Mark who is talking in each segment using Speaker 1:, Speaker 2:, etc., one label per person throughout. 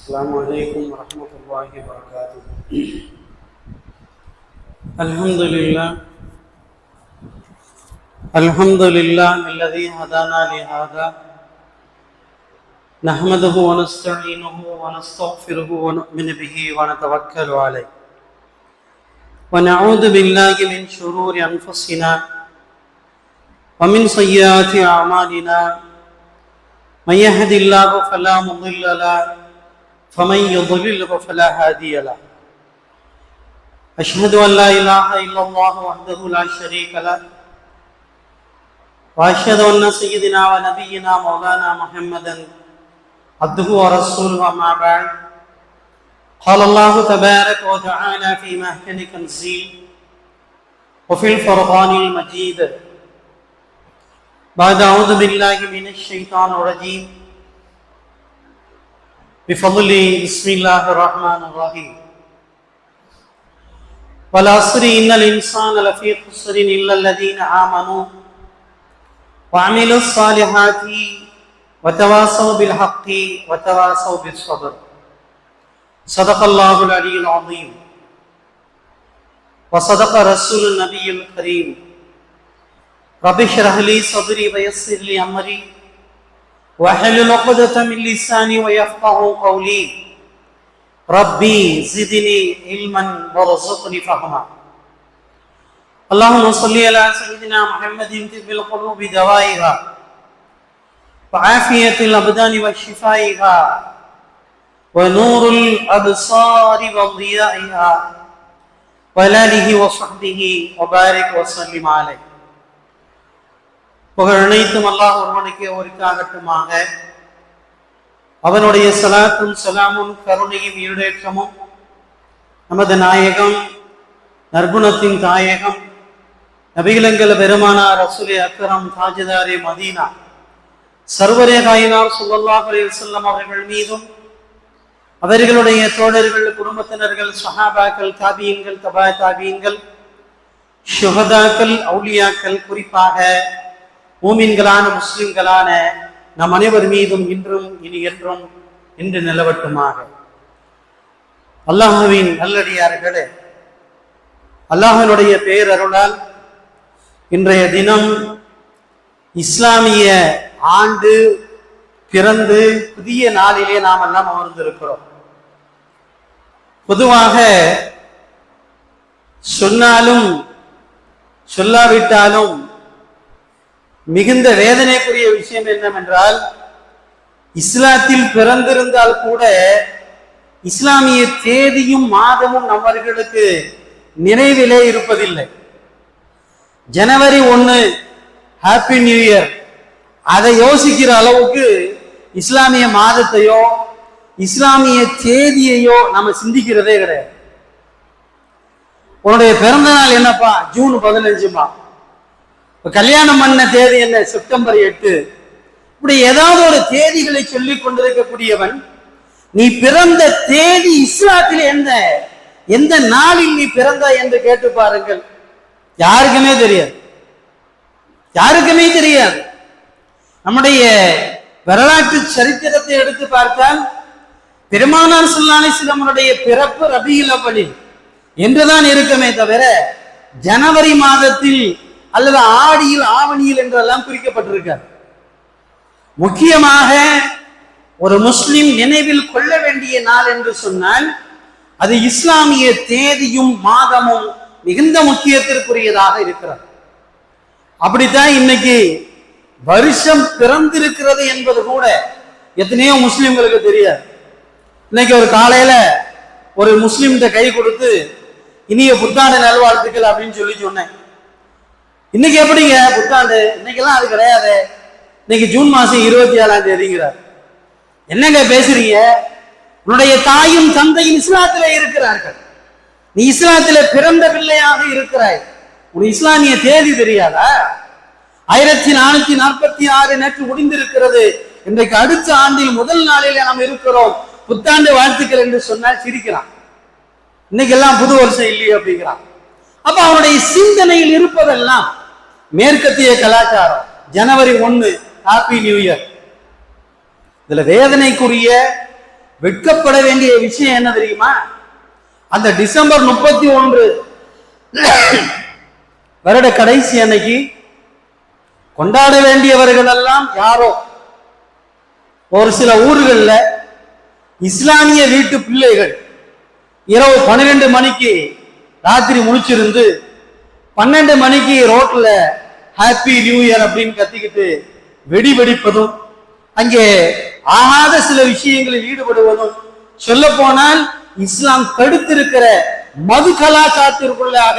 Speaker 1: السلام عليكم ورحمة الله وبركاته. الحمد لله الحمد لله الذي هدانا لهذا. نحمده ونستعينه ونستغفره ونؤمن به ونتوكل عليه. ونعوذ بالله من شرور أنفسنا ومن سيئات أعمالنا. من يهد الله فلا مضل له فمن يضلله فلا هادي له. أشهد أن لا إله إلا الله وحده لا شريك له. وأشهد أن سيدنا ونبينا مولانا محمدا عبده ورسوله أما بعد. قال الله تبارك وتعالى في محكم تنزيل وفي الفرقان المجيد. بعد أعوذ بالله من الشيطان الرجيم. بفضل بسم الله الرحمن الرحيم. والعصر إن الإنسان لفي خسر إلا الذين آمنوا وعملوا الصالحات وتواصوا بالحق وتواصوا بالصبر. صدق الله العلي العظيم. وصدق رسول النبي الكريم. رب اشرح لي صدري ويسر لي أمري. واحلل عقدة من لساني ويفقه قولي. ربي زدني علما وارزقني فهما. اللهم صل على سيدنا محمد طب القلوب دوائها. وعافية الأبدان وشفائها. ونور الأبصار وضيائها. وآله وصحبه وبارك وسلم عليه. புகழ் அனைத்தும் அல்லாஹ் ஒருவனுக்கு ஒருக்காகட்டுமாக. அவனுடைய சலாத்தும் சலாமும் கருணையும் ஈடேற்றமும் நமது நாயகம் நற்குணத்தின் தாயகம் நபிகிலங்கல பெருமானார் ரசூலி அக்கரம் தாஜிதாரே மதீனா சர்வரே காயினார் சுல்லாஹ் செல்லம் அவர்கள் மீதும் அவர்களுடைய தோழர்கள் குடும்பத்தினர்கள் சஹாபாக்கள் தாபியங்கள் தபா தாபியங்கள் சுகதாக்கள் அவுலியாக்கள் குறிப்பாக மூமின்களான முஸ்லிம்களான நம் அனைவர் மீதும் இன்றும் இனி என்றும் இன்று நிலவட்டுமாக. அல்லாஹுவின் நல்லடியார்களே அல்லாஹனுடைய பேரருளால் இன்றைய தினம் இஸ்லாமிய ஆண்டு பிறந்து புதிய நாளிலே நாம் எல்லாம் அமர்ந்திருக்கிறோம். பொதுவாக சொன்னாலும் சொல்லாவிட்டாலும் மிகுந்த வேதனைக்குரிய விஷயம் என்னவென்றால் இஸ்லாத்தில் பிறந்திருந்தால் கூட இஸ்லாமிய தேதியும் மாதமும் நம்மர்களுக்கு நினைவிலே இருப்பதில்லை. ஜனவரி ஒன்று ஹாப்பி நியூ இயர் அதை யோசிக்கிற அளவுக்கு இஸ்லாமிய மாதத்தையோ இஸ்லாமிய தேதியையோ நம்ம சிந்திக்கிறதே கிடையாது. உன்னுடைய பிறந்த நாள் என்னப்பா? ஜூன் பதினஞ்சுமா இப்ப கல்யாணம் பண்ண தேதி என்ன? செப்டம்பர் எட்டு. இப்படி ஏதாவது ஒரு தேதிகளை சொல்லி கொண்டிருக்கக்கூடியவன் நீ பிறந்த தேதி இஸ்லாத்தில் என்ன? எந்த நாளில் நீ பிறந்த என்று கேட்டு பாருங்கள். யாருக்குமே தெரியாது. யாருக்குமே தெரியாது. நம்முடைய வரலாற்று சரித்திரத்தை எடுத்து பார்த்தால் பெருமானார் சொல்லானி சிலமனுடைய பிறப்பு ரபியில் அவளில் என்றுதான் இருக்குமே தவிர ஜனவரி மாதத்தில் அல்லது ஆடியில் ஆவணியில் என்றெல்லாம் குறிக்கப்பட்டிருக்கார் முக்கியமாக ஒரு முஸ்லிம் நினைவில் கொள்ள வேண்டிய நாள் என்று சொன்னால் அது இஸ்லாமிய தேதியும் மாதமும் மிகுந்த முக்கியத்திற்குரியதாக இருக்கிறது. அப்படித்தான் இன்னைக்கு வருஷம் பிறந்திருக்கிறது என்பது கூட எத்தனையோ முஸ்லிம்களுக்கு தெரியாது. இன்னைக்கு ஒரு காலையில ஒரு முஸ்லிம்கிட்ட கை கொடுத்து இனிய புத்தாண்டு நல்வாழ்த்துக்கள் அப்படின்னு சொல்லி சொன்னேன். இன்னைக்கு எப்படிங்க? புத்தாண்டு. இன்னைக்கெல்லாம் அது கிடையாது. இன்னைக்கு ஜூன் மாசம் இருபத்தி ஏழாம் தேதிங்கிறார். என்னங்க பேசுறீங்க? உன்னுடைய தாயும் தந்தையும் இஸ்லாத்தில இருக்கிறார்கள். நீ இஸ்லாத்தில பிறந்த பிள்ளையாக இருக்கிறாய். உன் இஸ்லாமிய தேதி தெரியாதா? ஆயிரத்தி நானூத்தி நாற்பத்தி ஆறு நேற்று முடிந்திருக்கிறது. இன்றைக்கு அடுத்த ஆண்டில் முதல் நாளில் நாம் இருக்கிறோம். புத்தாண்டு வாழ்த்துக்கள் என்று சொன்னால் சிரிக்கிறான். இன்னைக்கு எல்லாம் புது வருஷம் இல்லையே அப்படிங்கிறான். அப்ப அவனுடைய சிந்தனையில் இருப்பதெல்லாம் மேற்கத்திய கலாச்சாரம் ஜனவரி ஒன்னு ஹாப்பி நியூ இயர் இதுல வேதனைக்குரிய வெட்கப்பட வேண்டிய விஷயம் என்ன தெரியுமா? அந்த டிசம்பர் முப்பத்தி ஒன்று வருட கடைசி அன்னைக்கு கொண்டாட வேண்டியவர்கள் எல்லாம் யாரோ? ஒரு சில ஊர்களில் இஸ்லாமிய வீட்டு பிள்ளைகள் இரவு பன்னிரெண்டு மணிக்கு ராத்திரி முழிச்சிருந்து பன்னெண்டு மணிக்கு ரோட்ல ஹாப்பி நியூ இயர் அப்படின்னு கத்திக்கிட்டு வெடி வெடிப்பதும் அங்கே ஆகாத சில விஷயங்களில் ஈடுபடுவதும் சொல்ல போனால் இஸ்லாம் தடுத்திருக்கிற மது கலாச்சாரத்திற்குள்ளாக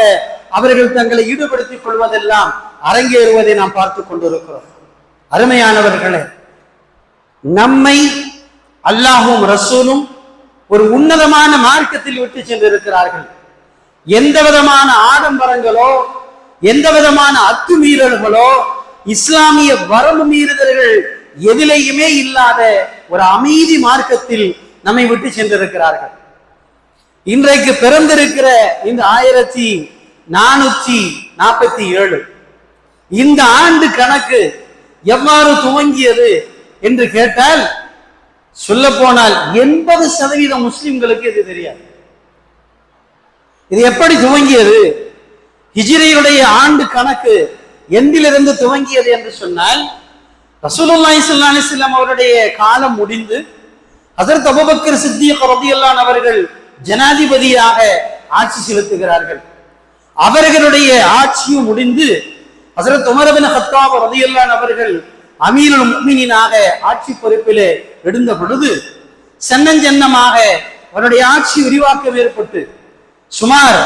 Speaker 1: அவர்கள் தங்களை ஈடுபடுத்திக் கொள்வதெல்லாம் அரங்கேறுவதை நாம் பார்த்து கொண்டிருக்கிறோம். அருமையானவர்களே நம்மை அல்லாஹும் ரசூலும் ஒரு உன்னதமான மார்க்கத்தில் விட்டு சென்றிருக்கிறார்கள். எந்த விதமான ஆடம்பரங்களோ எந்த விதமான அத்துமீறல்களோ இஸ்லாமிய வரம்பு மீறுதல்கள் எதிலேயுமே இல்லாத ஒரு அமைதி மார்க்கத்தில் நம்மை விட்டு சென்றிருக்கிறார்கள். இன்றைக்கு பிறந்திருக்கிற இந்த ஆயிரத்தி நானூற்றி நாற்பத்தி ஏழு. இந்த ஆண்டு கணக்கு எவ்வாறு துவங்கியது என்று கேட்டால் சொல்ல போனால் எண்பது சதவீதம் முஸ்லிம்களுக்கு இது தெரியாது. இது எப்படி துவங்கியது? ஹிஜிரையுடைய ஆண்டு கணக்கு எந்திலிருந்து துவங்கியது என்று சொன்னால் ரசூலுல்லாஹி ஸல்லல்லாஹு அலிஸ்லாம் அவருடைய காலம் முடிந்து ஹசரத் அபுபக்கர் சித்திக் ரலியல்லாஹு அவர்கள் ஜனாதிபதியாக ஆட்சி செலுத்துகிறார்கள். அவர்களுடைய ஆட்சியும் முடிந்து ஹசரத் உமரபின் ஹத்தாப் ரதியல்லான் அவர்கள் அமீருல் முக்மினாக ஆட்சி பொறுப்பிலே எழுந்த பொழுது சென்னஞ்சென்னமாக அவருடைய ஆட்சி விரிவாக்கம் ஏற்பட்டு சுமார்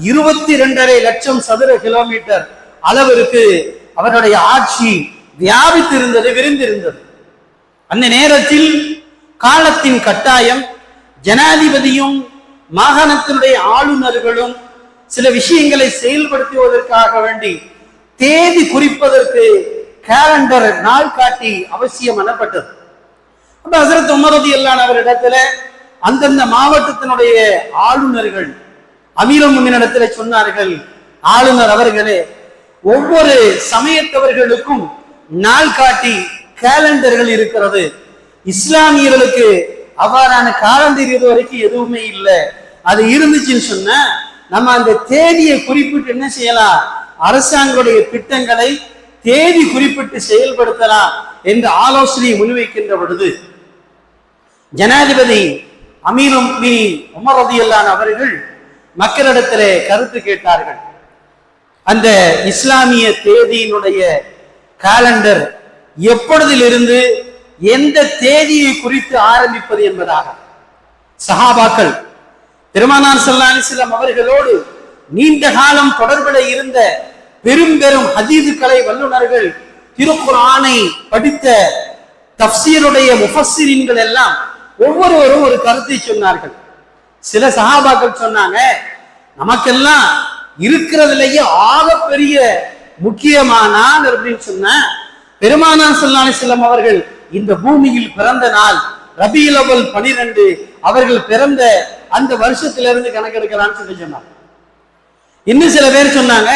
Speaker 1: இருபத்தி இரண்டரை லட்சம் சதுர கிலோமீட்டர் அளவிற்கு அவருடைய ஆட்சி வியாபித்திருந்தது விரிந்திருந்தது. அந்த நேரத்தில் காலத்தின் கட்டாயம் ஜனாதிபதியும் மாகாணத்தினுடைய ஆளுநர்களும் சில விஷயங்களை செயல்படுத்துவதற்காக வேண்டி தேதி குறிப்பதற்கு கேலண்டர் நாள் காட்டி அவசியம் எனப்பட்டது அப்ப ஹசரத் உமரதி அல்லான் அவரிடத்துல அந்தந்த மாவட்டத்தினுடைய ஆளுநர்கள் அமீரமுமின் சொன்னார்கள் ஆளுநர் அவர்களே ஒவ்வொரு சமயத்தவர்களுக்கும் நாள் காட்டி கேலண்டர்கள் இருக்கிறது. இஸ்லாமியர்களுக்கு அவ்வாறான காலண்டர் இது வரைக்கும் எதுவுமே இல்லை. அது இருந்துச்சுன்னு சொன்ன நம்ம அந்த தேதியை குறிப்பிட்டு என்ன செய்யலாம்? அரசாங்களுடைய திட்டங்களை தேதி குறிப்பிட்டு செயல்படுத்தலாம் என்ற ஆலோசனையை முன்வைக்கின்ற பொழுது ஜனாதிபதி அமீரும் மீ உமர் ரதியல்லான் அவர்கள் மக்களிடத்திலே கருத்து கேட்டார்கள். அந்த இஸ்லாமிய தேதியினுடைய காலண்டர் எப்பொழுதிலிருந்து எந்த தேதியை குறித்து ஆரம்பிப்பது என்பதாக. சஹாபாக்கள் பெருமானார் ஸல்லல்லாஹு அவர்களோடு நீண்ட காலம் தொடர்பில் இருந்த பெரும் பெரும் ஹதீதுக்கலை வல்லுநர்கள் திருக்குறானை படித்த தப்சீருடைய முஃபஸிரின்கள் எல்லாம் ஒவ்வொருவரும் ஒரு கருத்தை சொன்னார்கள். சில சகாபாக்கள் சொன்னாங்க நமக்கெல்லாம் இருக்கிறதுலயே ஆகப்பெரிய முக்கியமான அப்படின்னு சொன்ன பெருமானான் ஸல்லல்லாஹு செல்லம் அவர்கள் இந்த பூமியில் பிறந்த நாள் ரபி லவல் பனிரெண்டு அவர்கள் பிறந்த அந்த வருஷத்திலிருந்து கணக்கெடுக்கலாம்னு சொல்லி சொன்னாங்க. இன்னும் சில பேர் சொன்னாங்க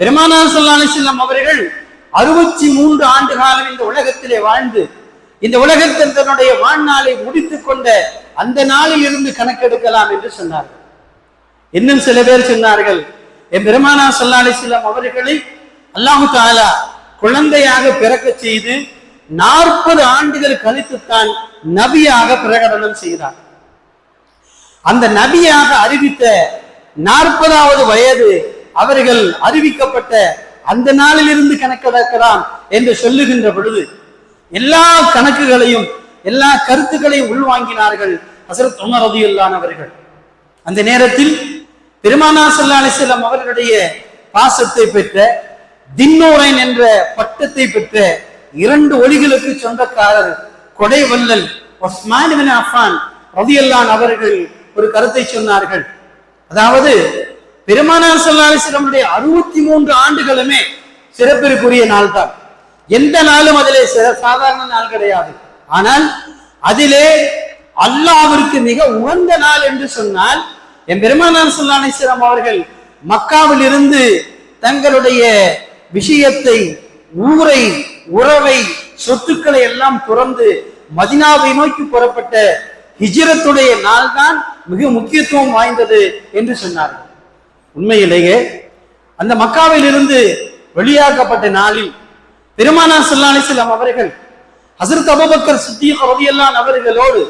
Speaker 1: பெருமானார் ஸல்லல்லாஹு செல்லம் அவர்கள் அறுபத்தி மூன்று ஆண்டு காலம் இந்த உலகத்திலே வாழ்ந்து இந்த உலகத்தில் தன்னுடைய வாழ்நாளை முடித்துக் கொண்ட அந்த நாளில் இருந்து கணக்கெடுக்கலாம் என்று சொன்னார்கள். இன்னும் சில பேர் சொன்னார்கள் என் பெருமானா ஸல்லல்லாஹு அலைஹி அவர்களை அல்லாஹு தாலா குழந்தையாக பிறக்க செய்து நாற்பது ஆண்டுகள் கழித்துத்தான் நபியாக பிரகடனம் செய்தார். அந்த நபியாக அறிவித்த நாற்பதாவது வயது அவர்கள் அறிவிக்கப்பட்ட அந்த நாளிலிருந்து கணக்கெடுக்கலாம் என்று சொல்லுகின்ற பொழுது எல்லா கணக்குகளையும் எல்லா கருத்துக்களையும் உள்வாங்கினார்கள் ஹசரத் உமர் ரதியுல்லானவர்கள் அந்த நேரத்தில் பெருமானா சல்லா அலிசல்லாம் அவர்களுடைய பாசத்தை பெற்ற தின்னோரன் என்ற பட்டத்தை பெற்ற இரண்டு ஒளிகளுக்கு சொந்தக்காரர் கொடை வல்லல் ஒஸ்மான் அஃபான் ரதியல்லான் அவர்கள் ஒரு கருத்தை சொன்னார்கள். அதாவது பெருமானார் ஸல்லல்லாஹு அறுபத்தி மூன்று ஆண்டுகளுமே சிறப்பிற்குரிய நாள் தான் எந்த நாளும் அதிலே சிற- சாதாரண நாள் கிடையாது. ஆனால் அதிலே அல்லாவிற்கு மிக உகந்த நாள் என்று சொன்னால் என் பெருமானார் சொல்லானேஸ்வரம் அவர்கள் மக்காவில் இருந்து தங்களுடைய விஷயத்தை ஊரை உறவை சொத்துக்களை எல்லாம் துறந்து மதினாவை நோக்கி புறப்பட்ட ஹிஜிரத்துடைய நாள் தான் மிக முக்கியத்துவம் வாய்ந்தது என்று சொன்னார்கள். உண்மையிலேயே அந்த மக்காவில் இருந்து வெளியாக்கப்பட்ட நாளில் பெருமானா ஸல்லல்லாஹு அவர்கள் ஹசரத் அபுபக்கர் சித்திக் ரலியல்லாஹு அவர்களோடு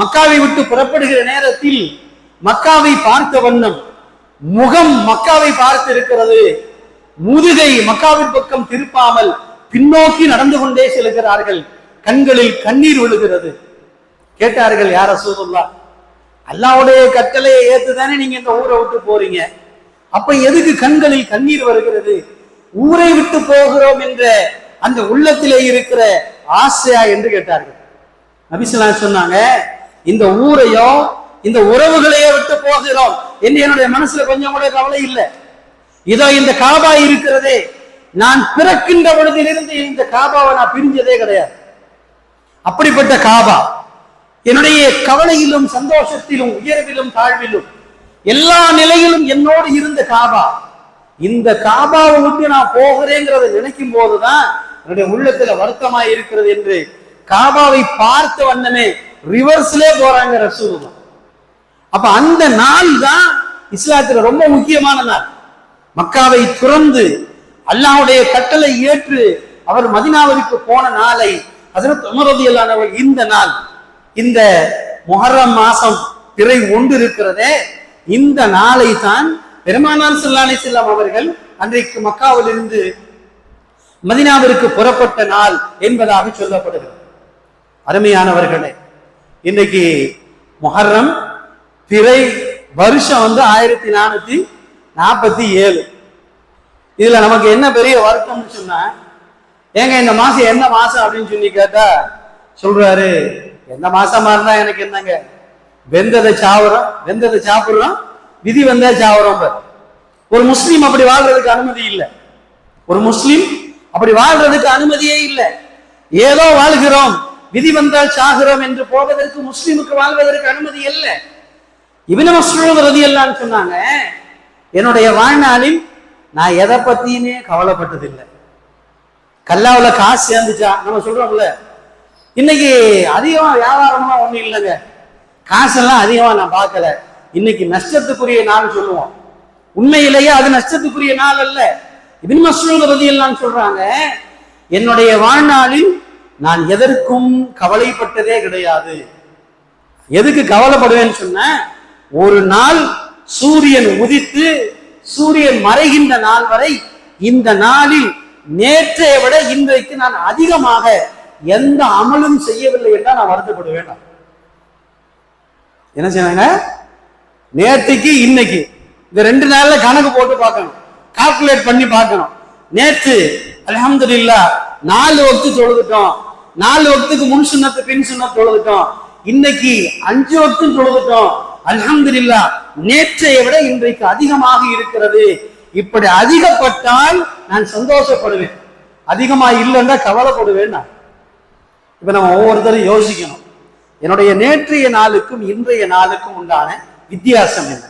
Speaker 1: மக்காவை விட்டு புறப்படுகிற நேரத்தில் மக்காவை பார்த்த வண்ணம் முகம் மக்காவை பார்த்து இருக்கிறது. முதுகை மக்காவின் பக்கம் திருப்பாமல் பின்னோக்கி நடந்து கொண்டே செல்கிறார்கள். கண்களில் கண்ணீர் விழுகிறது. கேட்டார்கள் யார சூதுல்லா அல்லாவுடைய கட்டளையை ஏத்துதானே நீங்க இந்த ஊரை விட்டு போறீங்க? அப்ப எதுக்கு கண்களில் கண்ணீர் வருகிறது? ஊரை விட்டு போகிறோம் என்ற அந்த உள்ளத்திலே இருக்கிற ஆசையா என்று கேட்டார்கள். நபிசுல்லா சொன்னாங்க இந்த ஊரையும் இந்த உறவுகளையோ விட்டு போகிறோம் என்று என்னுடைய மனசுல கொஞ்சம் கூட கவலை இல்லை. இதோ இந்த காபா இருக்கிறதே நான் பிறக்கின்ற பொழுதிலிருந்து இந்த காபாவை நான் பிரிஞ்சதே கிடையாது. அப்படிப்பட்ட காபா என்னுடைய கவலையிலும் சந்தோஷத்திலும் உயர்விலும் தாழ்விலும் எல்லா நிலையிலும் என்னோடு இருந்த காபா இந்த காபாவை விட்டு நான் போகிறேங்கிறத நினைக்கும் போதுதான் என்னுடைய உள்ளத்துல வருத்தமா இருக்கிறது என்று காபாவை பார்த்த வண்ணமே ரிவர்ஸ்லே போறாங்க ரசூலுல்லாஹ். அப்ப அந்த நாள் தான் இஸ்லாத்துல ரொம்ப முக்கியமான நாள். மக்காவை துறந்து அல்லாஹுடைய கட்டளை ஏற்று அவர் மதினாவிற்கு போன நாளை ஹசரத் உமர் இந்த நாள் இந்த முஹர்ரம் மாசம் பிறை ஒன்று இருக்கிறதே இந்த நாளை தான் பெருமானார் ஸல்லல்லாஹு செல்லம் அவர்கள் அன்றைக்கு மக்காவிலிருந்து மதினாவிற்கு புறப்பட்ட நாள் என்பதாக சொல்லப்படுகிறது. அருமையானவர்களே இன்னைக்கு முஹர்ரம் பிறை வருஷம் வந்து ஆயிரத்தி நானூத்தி நாற்பத்தி ஏழு. இதுல நமக்கு என்ன பெரிய வருத்தம்னு சொன்னா ஏங்க இந்த மாசம் என்ன மாசம் அப்படின்னு சொல்லி கேட்டா சொல்றாரு எந்த மாசமா இருந்தா எனக்கு என்னங்க? வெந்ததை சாவுறோம் வெந்ததை சாப்பிடுறோம் விதி வந்தா சாவுறோம் ஒரு முஸ்லீம் அப்படி வாழ்றதுக்கு அனுமதி இல்லை. ஒரு முஸ்லீம் அப்படி வாழ்றதுக்கு அனுமதியே இல்லை. ஏதோ வாழ்கிறோம் விதி வந்தால் சாகிறோம் என்று போவதற்கு முஸ்லீமுக்கு வாழ்வதற்கு அனுமதி இல்லை. இவன மசூத் ரதியல்லான்னு சொன்னாங்க என்னுடைய வாழ்நாளில் நான் எதை பத்தியுமே கவலைப்பட்டதில்லை. கல்லாவில் காசு சேர்ந்துச்சா? நம்ம சொல்றோம்ல. இன்னைக்கு அதிகமா வியாபாரமா ஒண்ணும் இல்லைங்க. காசெல்லாம் அதிகமா நான் பார்க்கல. இன்னைக்கு நஷ்டத்துக்குரிய நாள் சொல்லுவோம். உண்மையிலேயே அது நஷ்டத்துக்குரிய நாள் அல்ல. இபின் மசூத் ரதியல்லான்னு சொல்றாங்க என்னுடைய வாழ்நாளில் நான் எதற்கும் கவலைப்பட்டதே கிடையாது. எதுக்கு கவலைப்படுவேன்னு சொன்ன ஒரு நாள் சூரியன் உதித்து சூரியன் மறைகின்ற நாள் வரை இந்த நாளில் நேற்றைய விட இன்றைக்கு நான் அதிகமாக எந்த அமலும் செய்யவில்லை என்றால் நான் வருத்தப்படுவேன். என்ன செய்வாங்க? நேற்றுக்கு இன்னைக்கு. இந்த ரெண்டு நாள்ல கணக்கு போட்டு பார்க்கணும். கால்குலேட் பண்ணி பார்க்கணும். நேற்று அல்ஹம்துலில்லாஹ் நாலு வக்து தொழுதுட்டோம். நாலு வக்துக்கு முன் சுண்ணத்து பின் சுண்ணத் தொழுதுட்டோம். இன்னைக்கு அஞ்சு வக்தும் தொழுதுட்டோம். அல்ஹம்துலில்லாஹ் நேற்றைய விட இன்றைக்கு அதிகமாக இருக்கிறது. இப்படி அதிகப்பட்டால் நான் சந்தோஷப்படுவேன். அதிகமா இல்லைன்னா கவலைப்படுவேன் நான். இப்ப நம்ம ஒவ்வொருத்தரும் யோசிக்கணும். என்னுடைய நேற்றைய நாளுக்கும் இன்றைய நாளுக்கும் உண்டான வித்தியாசம் என்ன?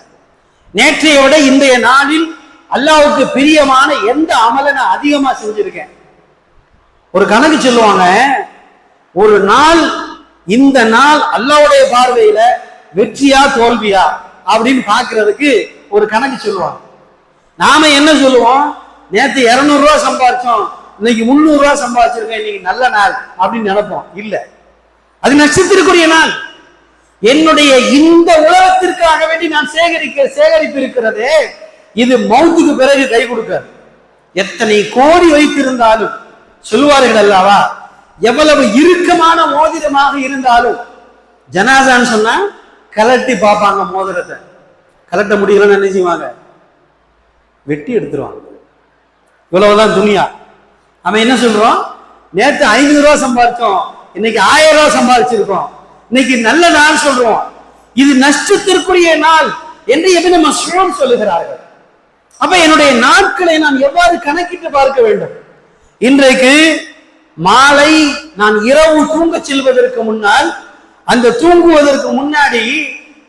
Speaker 1: நேற்றைய விட இன்றைய நாளில் அல்லாவுக்கு பிரியமான எந்த அமலை நான் அதிகமா செஞ்சிருக்கேன்? ஒரு கணக்கு சொல்லுவாங்க ஒரு நாள் இந்த நாள் அல்லாவுடைய பார்வையில வெற்றியா தோல்வியா? அப்படின்னு பாக்குறதுக்கு ஒரு கணக்கு சொல்லுவாங்க. நாம என்ன சொல்லுவோம்? நேத்து இருநூறு ரூபா சம்பாதிச்சோம் இன்னைக்கு முந்நூறு ரூபா சம்பாதிச்சிருக்கேன் இன்னைக்கு நல்ல நாள் அப்படின்னு நினைப்போம். இல்ல. அது நட்சத்திரக்குரிய நாள். என்னுடைய இந்த உலகத்திற்காக வேண்டி நான் சேகரிக்க சேகரிப்பு இருக்கிறதே இது மௌத்துக்கு பிறகு கை கொடுக்காது. எத்தனை கோடி வைத்திருந்தாலும் சொல்லுவார்கள் அல்லவா? எவ்வளவு இறுக்கமான மோதிரமாக இருந்தாலும் ஜனாசான்னு சொன்னா கலட்டி பார்ப்பாங்க மோதிரத்தை. கலட்ட முடியலன்னு என்ன செய்வாங்க? வெட்டி எடுத்துருவாங்க. இவ்வளவுதான் துணியா நம்ம என்ன சொல்றோம்? நேற்று ஐநூறு ரூபா சம்பாதிச்சோம் இன்னைக்கு ஆயிரம் ரூபா சம்பாதிச்சிருக்கோம் இன்னைக்கு நல்ல நாள் சொல்றோம். இது நஷ்டத்திற்குரிய நாள் என்று நம்ம மஸ்ரூம் சொல்லுகிறார்கள். அப்ப என்னுடைய நாட்களை நான் எவ்வாறு கணக்கிட்டு பார்க்க வேண்டும்? இன்றைக்கு மாலை நான் இரவு தூங்க செல்வதற்கு முன்னால் அந்த தூங்குவதற்கு முன்னாடி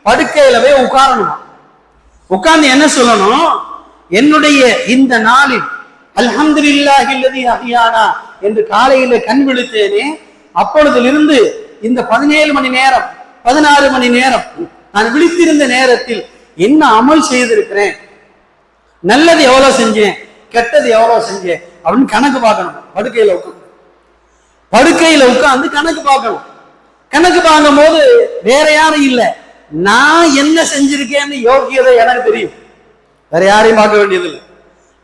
Speaker 1: படுக்கையில போய் உட்காரணும்? உட்கார்ந்து என்ன சொல்லணும்? என்னுடைய இந்த நாளில் அல்ஹம்துலில்லாஹி அல்லதி என்று காலையில கண் விழித்தேனே அப்பொழுதிலிருந்து இந்த பதினேழு மணி நேரம் பதினாறு மணி நேரம் நான் விழித்திருந்த நேரத்தில் என்ன அமல் செய்திருக்கிறேன்? நல்லது எவ்வளோ செஞ்சேன் கெட்டது எவ்வளோ செஞ்சேன் அப்படின்னு கணக்கு பார்க்கணும் படுக்கையில் உட்காந்து படுக்கையில் உட்காந்து கணக்கு பார்க்கணும். கணக்கு பார்க்கும் போது வேற யாரும் இல்லை. நான் என்ன செஞ்சிருக்கேன்னு யோக்கியதை எனக்கு தெரியும். வேற யாரையும் பார்க்க வேண்டியதில்லை.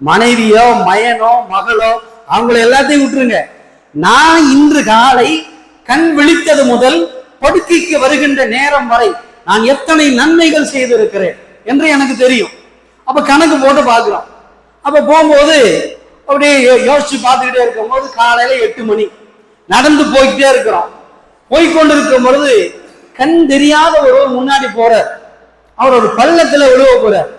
Speaker 1: மனைவியோ மயனோ மகளோ அவங்கள எல்லாத்தையும் விட்டுருங்க. நான் இன்று காலை கண் விழித்தது முதல் படுக்கைக்கு வருகின்ற நேரம் வரை நான் எத்தனை நன்மைகள் செய்திருக்கிறேன் என்று எனக்கு தெரியும். அப்ப கணக்கு போட்டு பார்க்குறோம். அப்ப போகும்போது அப்படியே யோசிச்சு பார்த்துக்கிட்டே இருக்கும்போது காலையில எட்டு மணி. நடந்து போய்கிட்டே இருக்கிறோம். போய்க்கொண்டிருக்கும் பொழுது கண் தெரியாத ஒருவர் முன்னாடி போறார். அவர் ஒரு பள்ளத்துல விழுவ போறார்.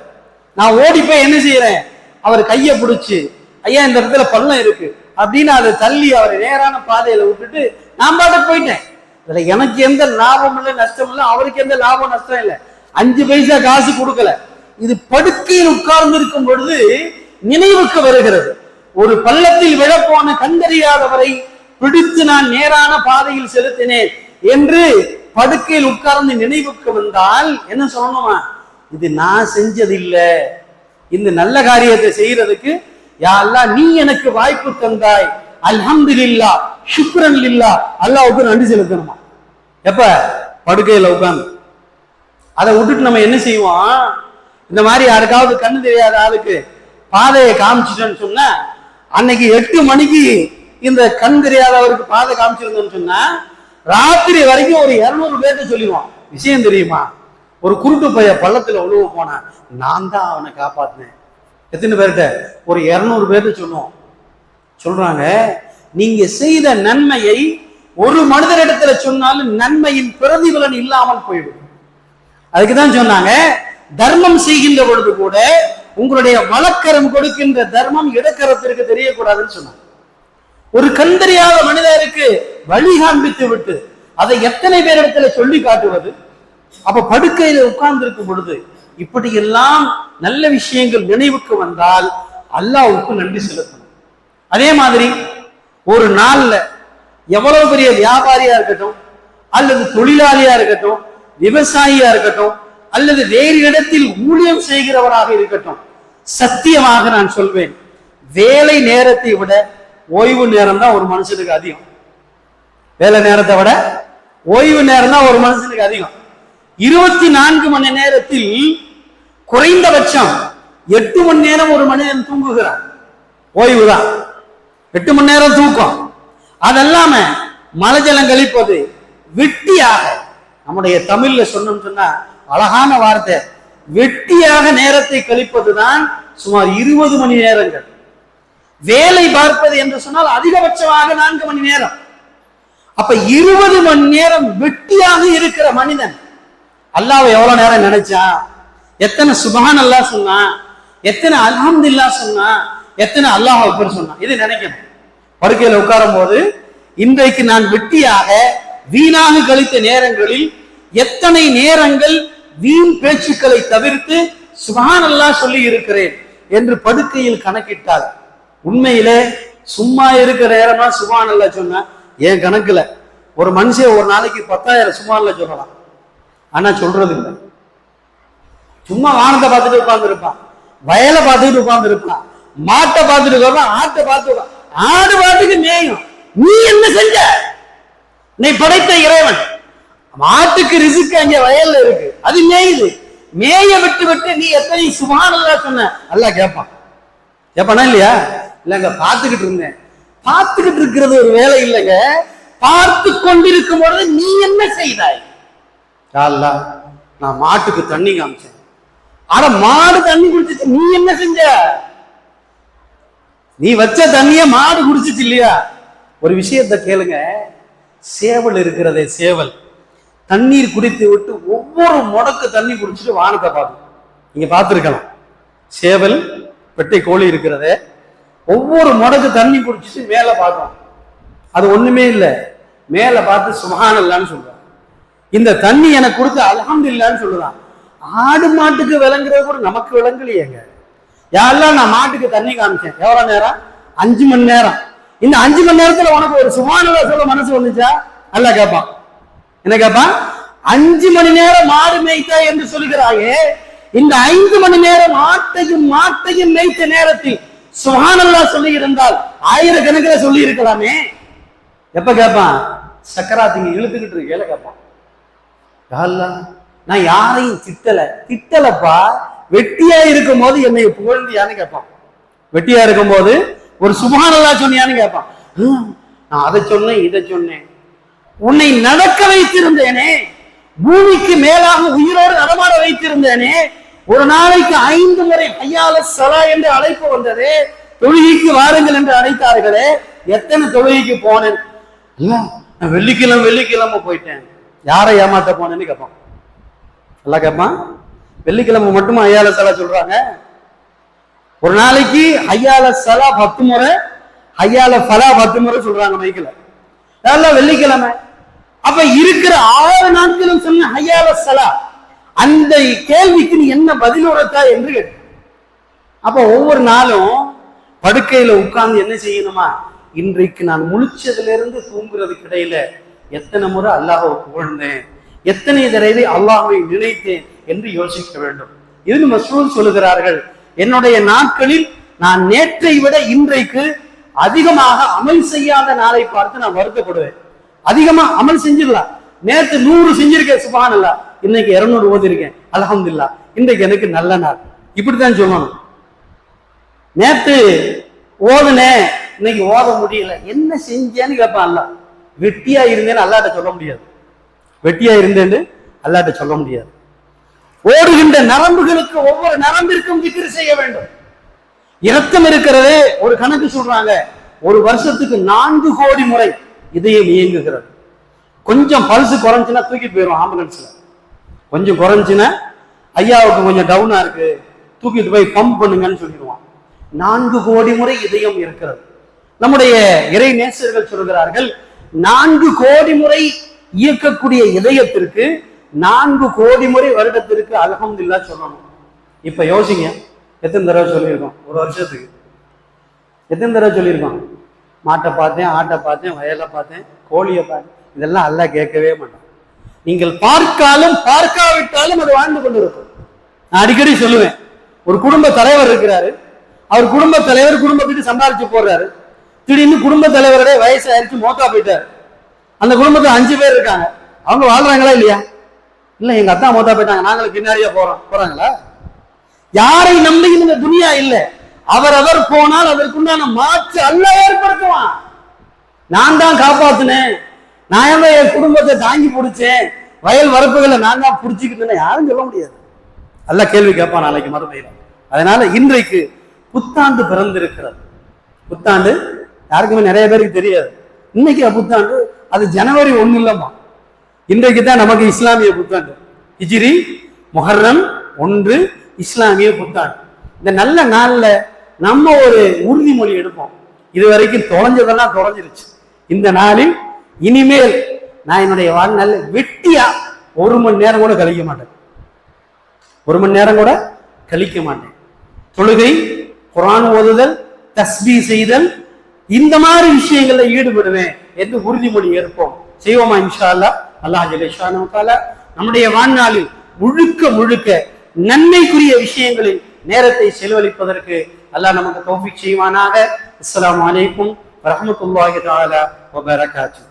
Speaker 1: நான் ஓடி போய் என்ன செய்யறேன்? அவர் கையை பிடிச்சு ஐயா இந்த இடத்துல பள்ளம் இருக்கு. அப்படின்னு அதை தள்ளி அவர் நேரான பாதையில விட்டுட்டு நான் பாட்டு போயிட்டேன். இதுல எனக்கு எந்த லாபம் இல்லை நஷ்டம் இல்லை அவருக்கு எந்த லாபம் நஷ்டம் இல்லை. அஞ்சு பைசா காசு கொடுக்கல. இது படுக்கையில் உட்கார்ந்து இருக்கும் பொழுது நினைவுக்கு வருகிறது. ஒரு பள்ளத்தில் விழப்போன கண்டறியாதவரை பிடித்து நான் நேரான பாதையில் செலுத்தினேன் என்று படுக்கையில் உட்கார்ந்து நினைவுக்கு வந்தால் என்ன சொல்லணுமா? இது நான் செஞ்சதில்லை. இந்த நல்ல காரியத்தை செய்யறதுக்கு யா அல்லாஹ் நீ எனக்கு வாய்ப்பு தந்தாய். அல்ஹம்துலில்லா சுக்ரன் இல்லா அல்லாவுக்கு நன்றி செலுத்தணுமா? எப்ப? படுக்கையில உட்காந்து அதை விட்டுட்டு நம்ம என்ன செய்வோம்? இந்த மாதிரி யாருக்காவது கண்ணு தெரியாத ஆளுக்கு பாதையை காமிச்சிட்டேன்னு சொன்னா அன்னைக்கு எட்டு மணிக்கு இந்த கண் தெரியாதவருக்கு பாதை காமிச்சிருந்தோம்னு சொன்னா ராத்திரி வரைக்கும் ஒரு இருநூறு பேர்த்த சொல்லிடுவான். விஷயம் தெரியுமா? ஒரு குருட்டு பைய பள்ளத்துல உழுவ போனான் நான் தான் அவனை காப்பாத்தினேன். எத்தனை பேர்கிட்ட? ஒரு இருநூறு பேர்ட்ட சொல்லுவோம். சொல்றாங்க நீங்க செய்த நன்மையை ஒரு மனிதரிடத்துல சொன்னாலும் நன்மையின் பிரதிபலன் இல்லாமல் போயிடும். அதுக்கு தான் சொன்னாங்க தர்மம் செய்கின்ற பொழுது கூட உங்களுடைய வழக்கரம் கொடுக்கின்ற தர்மம் இடக்கரத்திற்கு தெரியக்கூடாதுன்னு சொன்னாங்க. ஒரு கண்டறியாத மனிதருக்கு வழி காண்பித்து விட்டு அதை எத்தனை பேரிடத்துல சொல்லி காட்டுவது? அப்ப படுக்கையில உட்கார்ந்து இருக்கும் பொழுது இப்படியெல்லாம் நல்ல விஷயங்கள் நினைவுக்கு வந்தால் அல்லாவுக்கு நன்றி செலுத்தணும். அதே மாதிரி ஒரு நாள்ல எவ்வளவு பெரிய வியாபாரியா இருக்கட்டும் அல்லது தொழிலாளியா இருக்கட்டும் விவசாயியா இருக்கட்டும் அல்லது வேறு இடத்தில் ஊழியம் செய்கிறவராக இருக்கட்டும். சத்தியமாக நான் சொல்வேன் வேலை நேரத்தை விட ஓய்வு நேரம் தான் ஒரு மனுஷனுக்கு அதிகம். வேலை நேரத்தை விட ஓய்வு நேரம் தான் ஒரு மனுஷனுக்கு அதிகம். இருபத்தி நான்கு மணி நேரத்தில் குறைந்தபட்சம் எட்டு மணி நேரம் ஒரு மனிதன் தூங்குகிறான். ஓய்வு தான் எட்டு மணி நேரம் தூக்கம். அதல்லாம மலஜலம் கழிப்பது வெட்டியாக. நம்முடைய தமிழ்ல சொன்னோம்னு சொன்னா அழகான வார்த்தை. வெட்டியாக நேரத்தை கழிப்பதுதான் சுமார் இருபது மணி நேரங்கள். வேலை பார்ப்பது என்று சொன்னால் அதிகபட்சமாக நான்கு மணி நேரம். அப்ப இருபது மணி நேரம் வெட்டியாக இருக்கிற மனிதன் அல்லாஹ் எவ்வளவு நேரம் நினைச்சான்? எத்தனை சுபஹான் அல்லாஹ் சொன்னான்? எத்தனை அல்ஹம்துலில்லாஹ் சொன்னான்? எத்தனை அல்லாஹ் அக்பர் சொன்னான்? இது நினைக்கணும். படுக்கையில் உட்காரும் போது இன்றைக்கு நான் வெட்டியாக வீணாக கழித்த நேரங்களில் எத்தனை நேரங்கள் வீண் பேச்சுக்களை தவிர்த்து சுபானல்லா சொல்லி இருக்கிறேன் என்று படுக்கையில் கணக்கிட்டார். உண்மையிலே சும்மா இருக்கிற நேரமா சுபானல்லா சொன்ன? என் கணக்குல? ஒரு மனுஷன் ஒரு நாளைக்கு பத்தாயிரம் சும்மா சொல்லலாம். ஆனா சொல்றது இல்லை. சும்மா வானத்தை பார்த்துட்டு உட்கார்ந்து இருப்பான் வயலை பார்த்துட்டு உட்கார்ந்துருப்பான். மாட்டை பார்த்துட்டு உட்கார்ப்பான் ஆட்டை பார்த்து ஆடு பாட்டுக்கு மேயும். நீ என்ன செஞ்ச? நீ படைத்த இறைவன். மாட்டுக்கு ரிசுக்கு அங்க வயல்ல இருக்கு. அது மேயுது. மேய விட்டு விட்டு நீ எத்தனை சுமானதா சொன்ன? நல்லா கேட்பான் கேட்பானா இல்லையா? இல்லைங்க பார்த்துக்கிட்டு இருந்தேன். பார்த்துக்கிட்டு இருக்கிறது ஒரு வேலை இல்லைங்க. பார்த்து கொண்டிருக்கும் பொழுது நீ என்ன செய்தாய்? யா நான் மாட்டுக்கு தண்ணி காமிச்சேன். ஆனா மாடு தண்ணி குடிச்சிச்சு. நீ என்ன செஞ்ச? நீ வச்ச தண்ணிய மாடு குடிச்சிச்சு இல்லையா? ஒரு விஷயத்த கேளுங்க. சேவல் இருக்கிறதே சேவல். தண்ணீர் குடித்து விட்டு ஒவ்வொரு முடக்கு தண்ணி குடிச்சிட்டு வானத்தை பார்க்கும் நீங்க பார்த்துருக்கலாம். சேவல் வெட்டை கோழி இருக்கிறதே. ஒவ்வொரு முடக்கு தண்ணி குடிச்சிட்டு மேலே பார்க்கும் அது ஒண்ணுமே இல்லை. மேலே பார்த்து சுபஹானல்லான்னு சொல்றான் இந்த தண்ணி எனக்கு கொடுத்து இல்லைன்னு சொல்லுதான். ஆடு மாட்டுக்கு விளங்குறது கூட நமக்கு விளங்கலையேங்க. யாரெல்லாம் நான் மாட்டுக்கு தண்ணி காமிச்சேன்? எவ்வளோ நேரம்? அஞ்சு மணி நேரம். இந்த அஞ்சு மணி நேரத்தில் உனக்கு ஒரு சுமானதா சொல்ல மனசு வந்துச்சா? நல்லா கேட்பான் என்ன கேட்பான் அஞ்சு மணி நேரம் மாடு மேய்த்த என்று சொல்கிறாயே இந்த ஐந்து மணி நேரம் ஆட்டையும் மாட்டையும் மேய்த்த நேரத்தில் சுகானல்லா சொல்லி இருந்தால் ஆயிரக்கணக்கில் சொல்லி இருக்கலாமே எப்ப கேட்பான் சக்கராத்திங்க இழுத்துக்கிட்டு இருக்கேல கேட்பான் நான் யாரையும் திட்டல. திட்டலப்பா வெட்டியா இருக்கும் போது என்னை புகழ்ந்தியான்னு கேட்பான் வெட்டியா இருக்கும் போது ஒரு சுபானல்லா சொன்னியான்னு கேட்பான் நான் அதை சொன்னேன் இதை சொன்னேன். உன்னை நடக்க வைத்திருந்தேனே. பூமிக்கு மேலாக உயிரோடு நடமாட வைத்திருந்தேனே. ஒரு நாளைக்கு ஐந்து முறை ஐயால சலா என்று அழைப்பு வந்ததே. தொழுகைக்கு வாருங்கள் என்று அழைத்தார்களே. எத்தனை தொழுகைக்கு போனேன்? இல்ல நான் வெள்ளிக்கிழமை வெள்ளிக்கிழமை போயிட்டேன். யாரை ஏமாத்த போனேன்னு கேட்பான் நல்லா கேட்பான் வெள்ளிக்கிழமை மட்டுமா ஐயால சலா சொல்றாங்க? ஒரு நாளைக்கு ஐயால சலா பத்து முறை ஐயால பலா பத்து முறை சொல்றாங்க மைக்கில். அதெல்லாம் வெள்ளிக்கிழமை? அப்ப இருக்கிற ஆறு நாட்களும் சொன்ன ஹையால சலா. அந்த கேள்விக்கு நீ என்ன பதில் உரைத்தா என்று கேட்ட அப்ப ஒவ்வொரு நாளும் படுக்கையில உட்கார்ந்து என்ன செய்யணுமா? இன்றைக்கு நான் முழிச்சதுல இருந்து தூங்குறதுக்கு இடையில எத்தனை முறை அல்லாஹை புகழ்ந்தேன் எத்தனை தடவை அல்லாஹை நினைத்தேன் என்று யோசிக்க வேண்டும். இது மசூல் சொல்லுகிறார்கள் என்னுடைய நாட்களில் நான் நேற்றை விட இன்றைக்கு அதிகமாக அமல் செய்யாத நாளை பார்த்து நான் வருத்தப்படுவேன். அதிகமா அமல் செஞ்சிடலாம். நேற்று நூறு செஞ்சிருக்கேன் சுபானல்லா இன்னைக்கு இருநூறு ஓதிருக்கேன். அல்ஹம்துலில்லாஹ். இன்றைக்கு எனக்கு நல்ல நாள். இப்படித்தான் சொல்லணும். நேத்து ஓதுனேன். இன்னைக்கு ஓத முடியல. என்ன செஞ்சேன்னு கேட்பான் அல்ல வெட்டியா இருந்தேன்னு அல்லாட்ட சொல்ல முடியாது. வெட்டியா இருந்தேன்னு அல்லாட்ட சொல்ல முடியாது. ஓடுகின்ற நரம்புகளுக்கு ஒவ்வொரு நரம்பிற்கும் திக்ரு செய்ய வேண்டும். இரத்தம் இருக்கிறதே ஒரு கணக்கு சொல்றாங்க. ஒரு வருஷத்துக்கு நான்கு கோடி முறை இதயம் இயங்குகிறது கொஞ்சம் பல்ஸ் குறைஞ்சுன்னா தூக்கிட்டு போயிடும் ஆம்புலன்ஸில் கொஞ்சம் குறைஞ்சுன்னா ஐயாவுக்கு கொஞ்சம் டவுனாக இருக்கு. தூக்கிட்டு போய் பம்ப் பண்ணுங்கன்னு சொல்லிடுவான். நான்கு கோடி முறை இதயம் இருக்கிறது. நம்முடைய இறை நேசர்கள் சொல்கிறார்கள் நான்கு கோடி முறை இயக்கக்கூடிய இதயத்திற்கு நான்கு கோடி முறை வருடத்திற்கு அலகம்தில்லா சொல்லணும். இப்ப யோசிங்க. எத்தனை தடவை சொல்லியிருக்கோம்? ஒரு வருஷத்துக்கு. எத்தனை தடவை சொல்லியிருக்கோம்? மாட்டை பார்த்தேன் ஆட்டை பார்த்தேன் வயலை பார்த்தேன் கோழியை பார்த்தேன். இதெல்லாம் அல்ல கேட்கவே மாட்டான். நீங்கள் பார்க்காலும் பார்க்காவிட்டாலும் அது வாழ்ந்து கொண்டு இருக்கும் நான் அடிக்கடி சொல்லுவேன் ஒரு குடும்ப தலைவர் இருக்கிறாரு. அவர் குடும்ப தலைவர் குடும்பத்துக்கு சம்பாரிச்சு போடுறாரு. திடீர்னு குடும்ப தலைவருடைய வயசு ஆயிடுச்சு மோத்தா போயிட்டாரு. அந்த குடும்பத்துல அஞ்சு பேர் இருக்காங்க. அவங்க வாழ்றாங்களா இல்லையா? இல்ல எங்க அத்தா மோத்தா போயிட்டாங்க. நாங்களும் பின்னாடியே போறோம். போறாங்களா? யாரை நம்பி இந்த துணியா இல்லை. அவரவர் போனால் அதற்குண்டான மாற்று அல்ல ஏற்படுத்துவான். நான் தான் காப்பாத்தினேன். நான் என் குடும்பத்தை தாங்கி பிடிச்சேன்? வயல் வரப்புகளை நான் தான் பிடிச்சிக்கிட்டேன்னு யாரும் சொல்ல முடியாது. நல்ல கேள்வி கேட்பான் நாளைக்கு மறுமையில. அதனால இன்றைக்கு புத்தாண்டு பிறந்திருக்கிறது. புத்தாண்டு யாருக்குமே நிறைய பேருக்கு தெரியாது. இன்னைக்கு புத்தாண்டு அது ஜனவரி ஒண்ணு இல்லம்மா. இன்றைக்கு தான் நமக்கு இஸ்லாமிய புத்தாண்டு. ஹிஜிரி முஹர்ரம் ஒன்று இஸ்லாமிய புத்தாண்டு. இந்த நல்ல நாள்ல நம்ம ஒரு உறுதிமொழி எடுப்போம். இது வரைக்கும் தொலைஞ்சதெல்லாம் தொலைஞ்சிருச்சு. இந்த நாளில் இனிமேல் நான் என்னுடைய வாழ்நாள் வெட்டியா ஒரு மணி நேரம் கூட கழிக்க மாட்டேன். ஒரு மணி நேரம் கூட கழிக்க மாட்டேன். தொழுகை குரான் ஓதுதல் தஸ்பீ செய்தல் இந்த மாதிரி விஷயங்கள்ல ஈடுபடுவேன் என்று உறுதிமொழி ஏற்போம் செய்வோமா இன்ஷா அல்லா அல்லாஹ் ஜலேஷானு தாலா நம்முடைய வாழ்நாளில் முழுக்க முழுக்க நன்மைக்குரிய விஷயங்களில் நேரத்தை செலவழிப்பதற்கு அல்லாஹ் நமக்கு தௌஃபிக் செய்வானாக அஸ்ஸலாமு அலைக்கும் வரஹ்மத்துல்லாஹி தஆலா வ பரகாத்துஹு